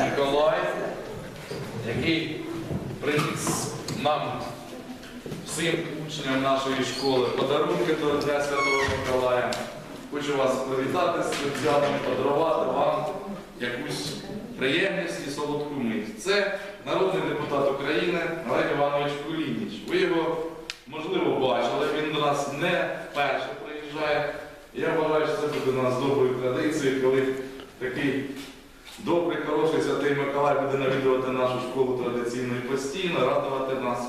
Миколай, який приніс нам всім учням нашої школи подарунки до Дня Святого Миколая. Хочу вас привітати з цим подарувати вам якусь приємність і солодку мить. Це народний депутат України Олег Іванович Кулініч. Ви його, можливо, бачили, він до нас не вперше приїжджає. Я вважаю, що це буде у нас доброю традицією, коли такий добрий, хороший святий Миколай буде навідувати нашу школу традиційно і постійно, радувати нас.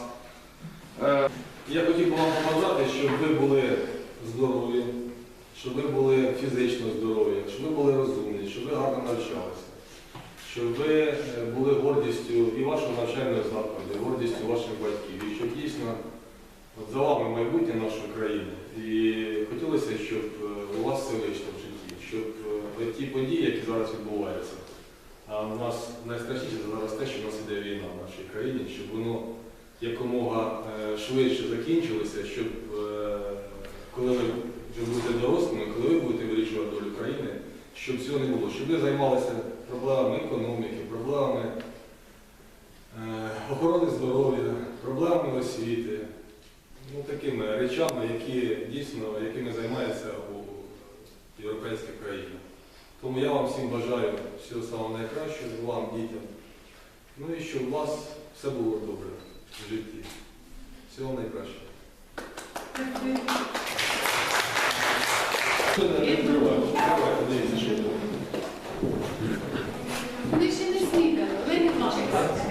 Е, Я хотів би вам побажати, щоб ви були здорові, щоб ви були фізично здорові, щоб ви були розумні, щоб ви гарно навчалися, щоб ви е, були гордістю і вашого навчального закладу, і гордістю ваших батьків, і щоб дійсно от за вами майбутнє нашої країни. І хотілося, щоб е, у вас все вийшло в житті, щоб ті події, які зараз відбуваються, а у нас найстрашніше зараз те, що в нас іде війна в нашій країні, щоб воно якомога е, швидше закінчилося, щоб е, коли ви вже будете дорослими, коли ви будете вирішувати долю країни, щоб цього не було, щоб ви займалися проблемами економіки, проблемами е, охорони здоров'я, проблемами освіти, ну, такими речами, які дійсно якими займаються у європейських країнах. Тому я вам всім бажаю всього самого найкращого, вам, дітям. Ну і щоб у вас все було добре в житті. Всього найкращого. Вони ще не снідали, ви не бачите.